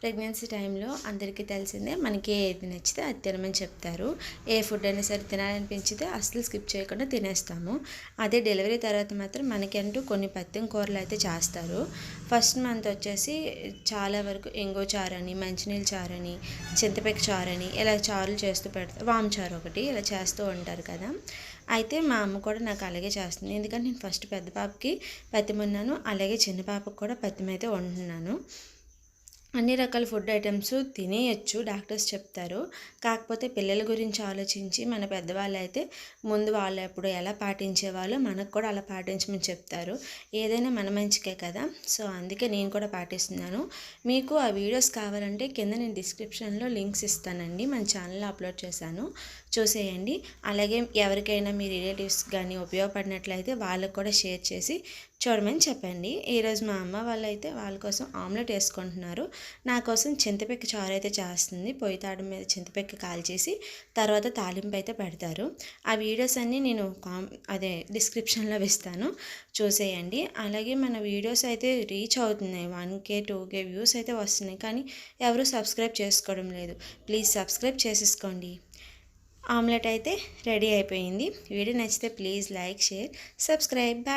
Pregnancy టైంలో అందరికీ తెలిసిందే మనకి ఏది నచ్చితే అది తినమని చెప్తారు. ఏ ఫుడ్ అయినా సరే తినాలనిపించితే అసలు స్కిప్ చేయకుండా తినేస్తాము. అదే డెలివరీ తర్వాత మాత్రం మనకంటూ కొన్ని పత్యం కూరలు అయితే చేస్తారు. ఫస్ట్ మంత్ వచ్చేసి చాలా వరకు ఎంగో చారని మంచినీళ్ళ చారని చింతపెక్క చారని ఇలా చారులు చేస్తూ పెడతారు వామ్ చారు ఒకటి ఇలా చేస్తూ ఉంటారు కదా. అయితే మా అమ్మ కూడా నాకు అలాగే చేస్తుంది. ఎందుకంటే నేను ఫస్ట్ పెద్ద పాపకి పత్తిమన్నాను అలాగే చిన్న పాపకు కూడా పత్యం అయితే వండుతున్నాను అన్ని రకాల ఫుడ్ ఐటమ్స్ తినేయచ్చు డాక్టర్స్ చెప్తారు. కాకపోతే పిల్లల గురించి ఆలోచించి మన పెద్దవాళ్ళు అయితే ముందు వాళ్ళు ఎప్పుడు ఎలా పాటించేవాళ్ళు మనకు కూడా అలా పాటించమని చెప్తారు. ఏదైనా మన మంచికే కదా. సో అందుకే నేను కూడా పాటిస్తున్నాను. మీకు ఆ వీడియోస్ కావాలంటే కింద నేను డిస్క్రిప్షన్లో లింక్స్ ఇస్తానండి. మన ఛానల్లో అప్లోడ్ చేశాను. చూసేయండి. అలాగే ఎవరికైనా మీ రిలేటివ్స్ కానీ ఉపయోగపడినట్లయితే వాళ్ళకు కూడా షేర్ చేసి చూడమని చెప్పండి. ఈరోజు మా అమ్మ వాళ్ళు అయితే వాళ్ళ కోసం ఆమ్లెట్ వేసుకుంటున్నారు. నా కోసం చింతపెక్క చారు అయితే చేస్తుంది. పొయ్యి తాడు మీద చింతపెక్క కాల్చేసి తర్వాత తాలింపు అయితే పెడతారు. ఆ వీడియోస్ అన్నీ నేను కామ్ అదే డిస్క్రిప్షన్లో ఇస్తాను చూసేయండి. అలాగే మన వీడియోస్ అయితే రీచ్ అవుతున్నాయి. One K two K views అయితే వస్తున్నాయి. కానీ ఎవరు సబ్స్క్రైబ్ చేసుకోవడం లేదు. ప్లీజ్ సబ్స్క్రైబ్ చేసేసుకోండి. ఆమ్లెట్ అయితే రెడీ అయిపోయింది. వీడియో నచ్చితే ప్లీజ్ లైక్ షేర్ సబ్స్క్రైబ్.